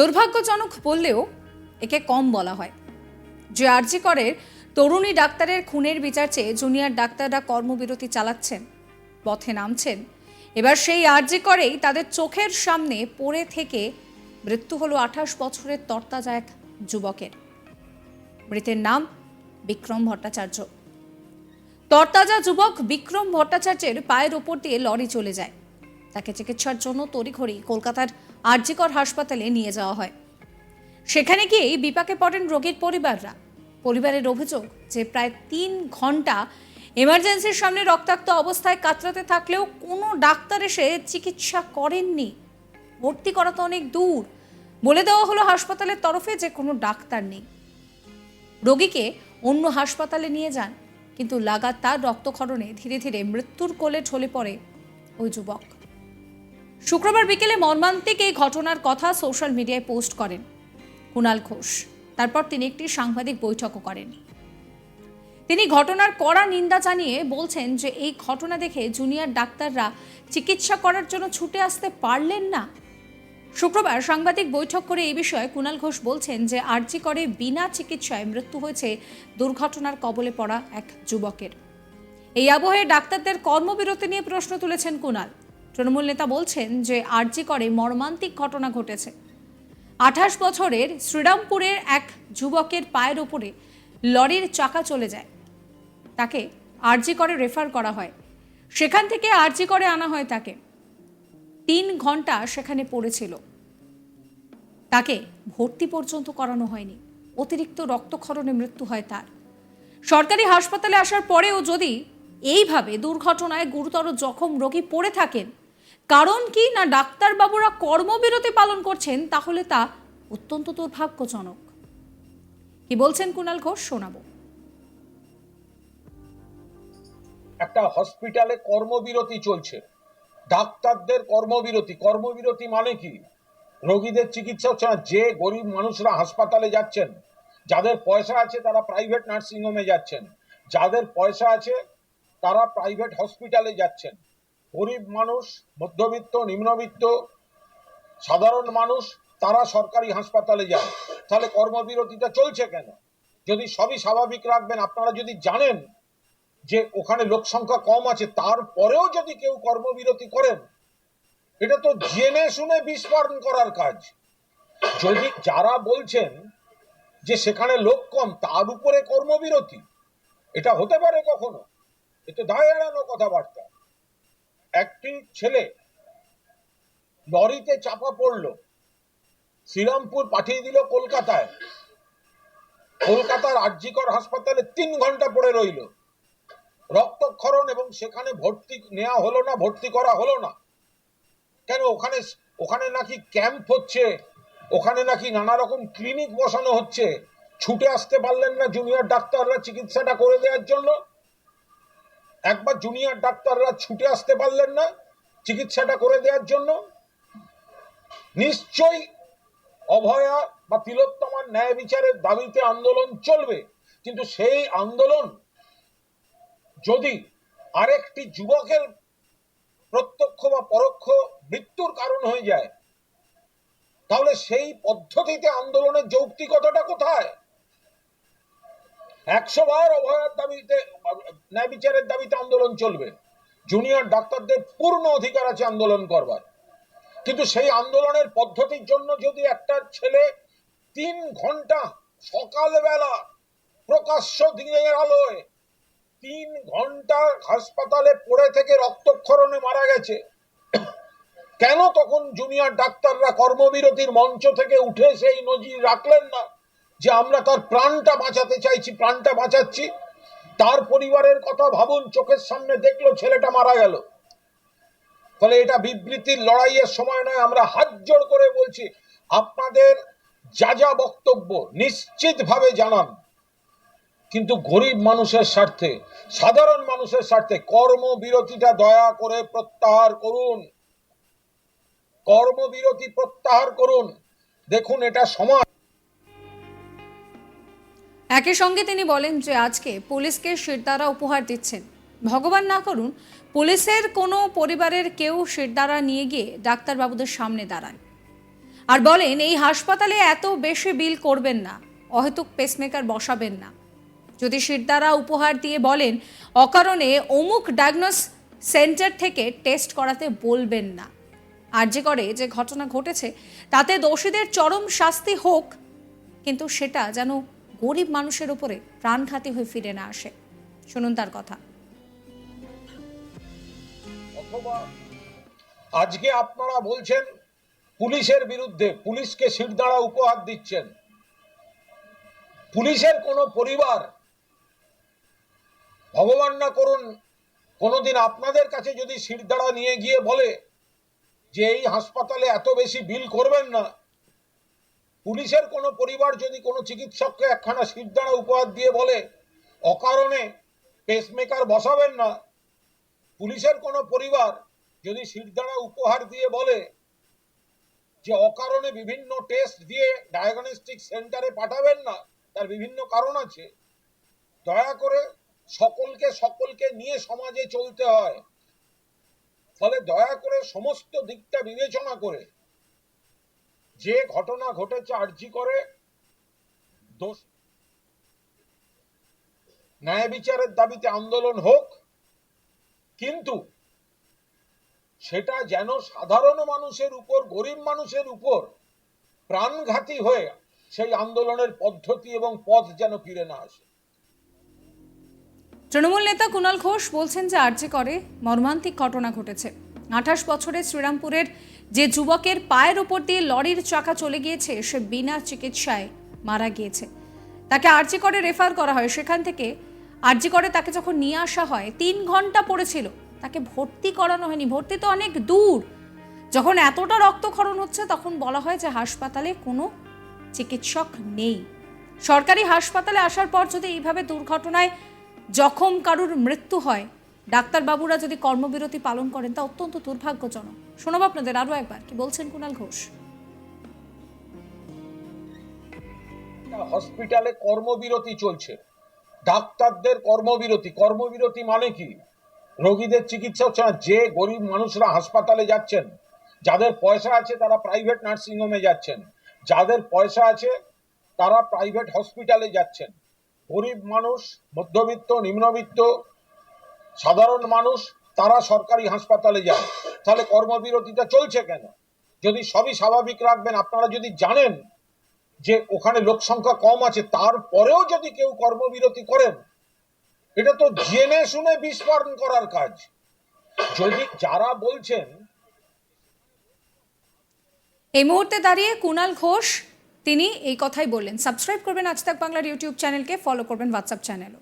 দুর্ভাগ্যজনক বললেও একে কম বলা হয়। যে আরজি করের তরুণী ডাক্তারের খুনের বিচার চেয়ে জুনিয়র ডাক্তাররা কর্মবিরতি চালাচ্ছেন, পথে নামছেন। এবার সেই আরজি করেই তাদের চোখের সামনে পড়ে থেকে মৃত্যু হলো আঠাশ বছরের তরতাজা এক যুবকের। মৃতের নাম বিক্রম ভট্টাচার্য। তরতাজা যুবক বিক্রম ভট্টাচার্যের পায়ের ওপর দিয়ে লরি চলে যায়। তাকে চিকিৎসার জন্য তড়িঘড়ি কলকাতার আরজিকর হাসপাতালে নিয়ে যাওয়া হয়। সেখানে গিয়েই বিপাকে পড়েন রোগীর পরিবাররা। পরিবারের অভিযোগ যে প্রায় তিন ঘণ্টা এমার্জেন্সির সামনে রক্তাক্ত অবস্থায় কাতরাতে থাকলেও কোনো ডাক্তার এসে চিকিৎসা করেননি। ভর্তি করা তো অনেক দূর। বলে দেওয়া হলো হাসপাতালের তরফে যে কোনো ডাক্তার নেই। রোগীকে অন্য হাসপাতালে নিয়ে যান, কিন্তু লাগাতার রক্তক্ষরণে ধীরে ধীরে মৃত্যুর কোলে ঢলে পড়ে ওই যুবক। শুক্রবার বিকেলে মর্মান্তিক এই ঘটনার কথা সোশ্যাল মিডিয়ায় পোস্ট করেন কুণাল ঘোষ। তারপর তিনি একটি সাংবাদিক বৈঠকও করেন। তিনি ঘটনার কড়া নিন্দা জানিয়ে বলছেন যে, এই ঘটনা দেখে জুনিয়র ডাক্তাররা চিকিৎসা করার জন্য ছুটে আসতে পারলেন না। শুক্রবার সাংবাদিক বৈঠক করে এই বিষয়ে কুণাল ঘোষ বলছেন যে, আরজি করে বিনা চিকিৎসায় মৃত্যু হয়েছে দুর্ঘটনার কবলে পড়া এক যুবকের। এই আবহে ডাক্তারদের কর্মবিরতি নিয়ে প্রশ্ন তুলেছেন কুণাল। তৃণমূল নেতা বলছেন যে আরজি করে মর্মান্তিক ঘটনা ঘটেছে। আঠাশ বছরের শ্রীরামপুরের এক যুবকের পায়ের ওপরে লরির চাকা চলে যায়। তাকে আরজি করে রেফার করা হয়। সেখান থেকে আরজি করে আনা হয় তাকে। তিন ঘণ্টা সেখানে পড়েছিল। তাকে ভর্তি পর্যন্ত করানো হয়নি। অতিরিক্ত রক্তক্ষরণে মৃত্যু হয় তার। সরকারি হাসপাতালে আসার পরেও যদি এইভাবে দুর্ঘটনায় গুরুতর জখম রোগী পড়ে থাকেন কারণ কি? না ডাক্তারবাবুরা কর্মবিরতি পালন করছেন, তাহলে তা অত্যন্ত দুর্ভাগ্যজনক। কি বলছেন কুণাল ঘোষ, শোনাবো। একটা হসপিটালে কর্মবিরতি চলছে। ডাক্তারদের কর্মবিরতি। কর্মবিরতি মানে কি? রোগীদের চিকিৎসা হচ্ছে না, যে গরিব মানুষরা হাসপাতালে যাচ্ছেন, যাদের পয়সা আছে তারা প্রাইভেট নার্সিংহোমে যাচ্ছেন, যাদের পয়সা আছে তারা প্রাইভেট হসপিটালে যাচ্ছেন। গরিব মানুষ, মধ্যবিত্ত, নিম্নবিত্ত, সাধারণ মানুষ, তারা সরকারি হাসপাতালে যান। তাহলে কর্মবিরতিটা চলছে কেন? যদি সবই স্বাভাবিক রাখবেন, আপনারা যদি জানেন যে ওখানে লোক সংখ্যা কম আছে, তারপরেও যদি কেউ কর্মবিরতি করেন, এটা তো জেনে শুনে বিস্ফোরণ করার কাজ। যদি যারা বলছেন যে সেখানে লোক কম, তার উপরে কর্মবিরতি, এটা হতে পারে কখনো? এ তো দায় এড়ানো কথাবার্তা। একটি ছেলে লরিতে চাপা পড়ল। শ্রীরামপুর পাঠিয়ে দিল কলকাতায়। কলকাতার আরজিকর হাসপাতালে তিন ঘণ্টা পড়ে রইল। রক্তক্ষরণ এবং সেখানে ভর্তি নেওয়া হলো না, ভর্তি করা হলো না। কেন, ওখানে ওখানে নাকি ক্যাম্প হচ্ছে, ওখানে নাকি নানা রকম ক্লিনিক বসানো হচ্ছে, ছুটে আসতে পারলেন না জুনিয়র ডাক্তাররা চিকিৎসাটা করে দেওয়ার জন্য? একবার জুনিয়র ডাক্তাররা ছুটে আসতে পারলেন না চিকিৎসাটা করে দেওয়ার জন্য। নিশ্চয়ই অভয়া বা তিলোত্তমার ন্যায় বিচারের দাবিতে আন্দোলন চলবে। কিন্তু সেই আন্দোলন যদি আরেকটি যুবকের প্রত্যক্ষ বা পরোক্ষ মৃত্যুর কারণ হয়ে যায়, তাহলে সেই পদ্ধতিতে আন্দোলনের যৌক্তিকতাটা কোথায়? একশো বার দাবিতে, ন্যায় বিচারের দাবিতে আন্দোলন চলবে। জুনিয়র ডাক্তারদের পূর্ণ অধিকার আছে আন্দোলন করবার। কিন্তু সেই আন্দোলনের পদ্ধতির জন্য যদি একটা ছেলে তিন ঘণ্টা সকালবেলা প্রকাশ্য দিনের আলোয় তিন ঘণ্টা হাসপাতালে পড়ে থেকে রক্তক্ষরণে মারা গেছে, কেন তখন জুনিয়র ডাক্তাররা কর্মবিরতির মঞ্চ থেকে উঠে সেই নজির রাখলেন না? যে আমরা তার প্রাণটা বাঁচাতে চাইছি, প্রাণটা বাঁচাচ্ছি। তার পরিবারের কথা ভাবুন, চোখের সামনে দেখল, ছেলেটা মারা গেল। ফলে এটা বিবৃতির লড়াইয়ের সময় নয়, আমরা হাত জোড় করে বলছি, আপনাদের যা যা বক্তব্য নিশ্চিতভাবে জানান। কিন্তু গরিব মানুষের স্বার্থে, সাধারণ মানুষের স্বার্থে কর্মবিরতিটা দয়া করে প্রত্যাহার করুন। কর্মবিরতি প্রত্যাহার করুন। দেখুন, এটা সমাজ একই সঙ্গে তিনি বলেন যে আজকে পুলিশকে শিরদারা উপহার দিচ্ছেন। ভগবান না করুন, পুলিশের কোনো পরিবারের কেউ শিরদারা নিয়ে গিয়ে ডাক্তারবাবুদের সামনে দাঁড়ান। আর বলেন, এই হাসপাতালে এত বেশি বিল করবেন না, অহেতুক পেসমেকার বসাবেন না। যদি শিরদারা উপহার দিয়ে বলেন, অকারণে অমুক ডায়াগনোস সেন্টার থেকে টেস্ট করাতে বলবেন না। আর যে করে যে ঘটনা ঘটেছে, তাতে দোষীদের চরম শাস্তি হোক, কিন্তু সেটা যেন গরিব মানুষের উপরে প্রাণঘাতী হয়ে ফিরে না আসে। শুনুন তার কথা। আজকে আপনারা বলছেন, পুলিশের বিরুদ্ধে পুলিশকে শিরদাঁড়া উপহার দিচ্ছেন। পুলিশের কোনো পরিবার ভগবান না করুন, কোনোদিন আপনাদের কাছে যদি শিরদাঁড়া নিয়ে গিয়ে বলে যে এই হাসপাতালে এত বেশি বিল করবেন না পুলিশের কোনো পরিবার যদি কোনো চিকিৎসককে একখানা শিরদাঁড়া উপহার দিয়ে বলে, অকারণে পেসমেকার বসাবেন না, পুলিশের কোনো পরিবার যদি শিরদাঁড়া উপহার দিয়ে বলে যে অকারণে বিভিন্ন টেস্ট দিয়ে ডায়াগনস্টিক সেন্টারে পাঠাবেন না, তার বিভিন্ন কারণ আছে, দয়া করে সকলকে সকলকে নিয়ে সমাজে চলতে হয়। ফলে দয়া করে সমস্ত দিকটা বিবেচনা করে যে ঘটনা ঘটেছে আর্জি করে, দোষ। ন্যায় বিচারের দাবিতে আন্দোলন হোক, কিন্তু সেটা যেন সাধারণ মানুষের উপর, গরিব মানুষের উপর প্রাণঘাতী হয়ে সেই আন্দোলনের পদ্ধতি এবং পথ যেন ফিরে না আসে। তৃণমূল নেতা কুণাল ঘোষ বলছেন যে আর্জি করে মর্মান্তিক ঘটনা ঘটেছে। আঠাশ বছরের শ্রীরামপুরের যে যুবকের পায়ের ওপর দিয়ে লরির চাকা চলে গিয়েছে, সে বিনা চিকিৎসায় মারা গিয়েছে। তাকে আর্জি করে রেফার করা হয়। সেখান থেকে আর্জি করে তাকে যখন নিয়ে আসা হয়, তিন ঘণ্টা পড়েছিল। তাকে ভর্তি করানো হয়নি। ভর্তি তো অনেক দূর। যখন এতটা রক্তক্ষরণ হচ্ছে, তখন বলা হয় যে হাসপাতালে কোনো চিকিৎসক নেই। সরকারি হাসপাতালে আসার পর যদি এইভাবে দুর্ঘটনায় জখম কারুর মৃত্যু হয় ডাক্তারবাবুরা যদি কর্মবিরতি পালন করেন, তা অত্যন্ত দুর্ভাগ্যজনক। শোনাবো আপনাদের আরও একবার, কি বলছেন কুণাল ঘোষ? হসপিটালে কর্মবিরতি চলছে। ডাক্তারদের কর্মবিরতি। কর্মবিরতি মানে কি? রোগীদের চিকিৎসা হচ্ছে না, যে গরিব মানুষরা হাসপাতালে যাচ্ছেন, যাদের পয়সা আছে তারা প্রাইভেট নার্সিং হোমে যাচ্ছেন, যাদের পয়সা আছে তারা প্রাইভেট হসপিটালে যাচ্ছেন। গরিব মানুষ, মধ্যবিত্ত, নিম্নবিত্ত সাধারণ মানুষ, তারা সরকারি হাসপাতালে যায়। তাহলে কর্মবিরতিটা চলছে কেন? যদি সবই স্বাভাবিক রাখবেন, আপনারা যদি জানেন যে ওখানে লোক সংখ্যা কম আছে, তারপরেও যদি কেউ কর্মবিরতি করেন, এটা তো জেনে শুনে বিস্ফোরণ করার কাজ। যদি যারা বলছেন, এই মুহূর্তে দাঁড়িয়ে কুণাল ঘোষ, তিনি এই কথাই বললেন। সাবস্ক্রাইব করবেন আজ তাক বাংলার ইউটিউব চ্যানেলকে, ফলো করবেন হোয়াটসঅ্যাপ চ্যানেলও।